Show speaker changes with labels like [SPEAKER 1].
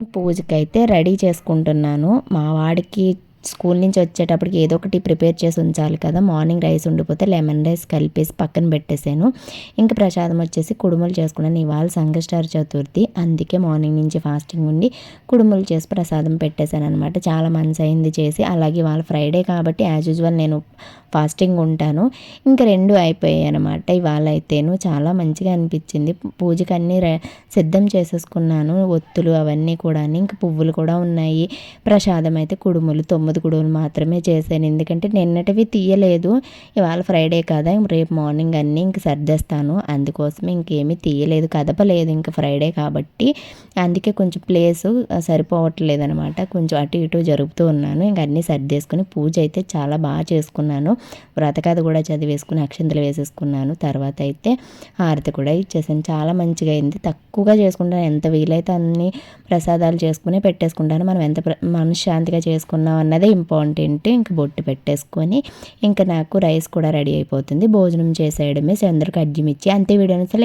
[SPEAKER 1] పూజకైతే ready చేసుకుంటున్నాను. మా వాడికి స్కూల్ నుంచి వచ్చేటప్పటికి ఏదో ఒకటి ప్రిపేర్ చేసి ఉంచాలి కదా. మార్నింగ్ రైస్ ఉండిపోతే లెమన్ రైస్ కలిపేసి పక్కన పెట్టేశాను. ఇంకా ప్రసాదం వచ్చేసి కుడుములు చేసుకున్నాను. ఇవాళ సంకష్టార చతుర్థి. అందుకే మార్నింగ్ నుంచి ఫాస్టింగ్ ఉండి కుడుములు చేసి ప్రసాదం పెట్టేశాను అనమాట చాలా మంచి అయింది చేసి. అలాగే ఇవాళ ఫ్రైడే కాబట్టి యాజ్ యూజువల్ నేను ఫాస్టింగ్ ఉంటాను. ఇంకా రెండు అయిపోయాయి అనమాట ఇవాళ అయితేను చాలా మంచిగా అనిపించింది. పూజకి అన్నీ సిద్ధం చేసేసుకున్నాను. ఒత్తులు అవన్నీ కూడా ఇంకా పువ్వులు కూడా ఉన్నాయి. ప్రసాదం అయితే కుడుములు తొమ్మిది కుడుములు మాత్రమే చేశాను. ఎందుకంటే నిన్నటివి తీయలేదు. ఇవాళ ఫ్రైడే కదా రేపు మార్నింగ్ అన్నీ ఇంక సర్దేస్తాను అందుకోసం ఇంకేమీ తీయలేదు కదపలేదు ఇంక ఫ్రైడే కాబట్టి. అందుకే కొంచెం ప్లేస్ సరిపోవట్లేదు అనమాట కొంచెం అటు ఇటు జరుపుతూ ఉన్నాను. ఇంక అన్నీ సర్దేసుకుని పూజ అయితే చాలా బాగా చేసుకున్నాను. వ్రతకథ కూడా చదివేసుకుని అక్షంతలు వేసేసుకున్నాను. తర్వాత అయితే హారతి కూడా ఇచ్చేసాను. చాలా మంచిగా అయింది. తక్కువగా చేసుకుంటాను. ఎంత వీలైతే అన్ని ప్రసాదాలు చేసుకుని పెట్టేసుకుంటాను. మనం ఎంత మనశ్శాంతిగా చేసుకున్నాం అన్నదే ఇంపార్టెంట్ ఇంక బొట్టు పెట్టేసుకొని ఇంకా నాకు రైస్ కూడా రెడీ అయిపోతుంది. భోజనం చేసేయడమే అందరికి అడ్జిమిచ్చి అంతే వీడియోని సెలెక్ట్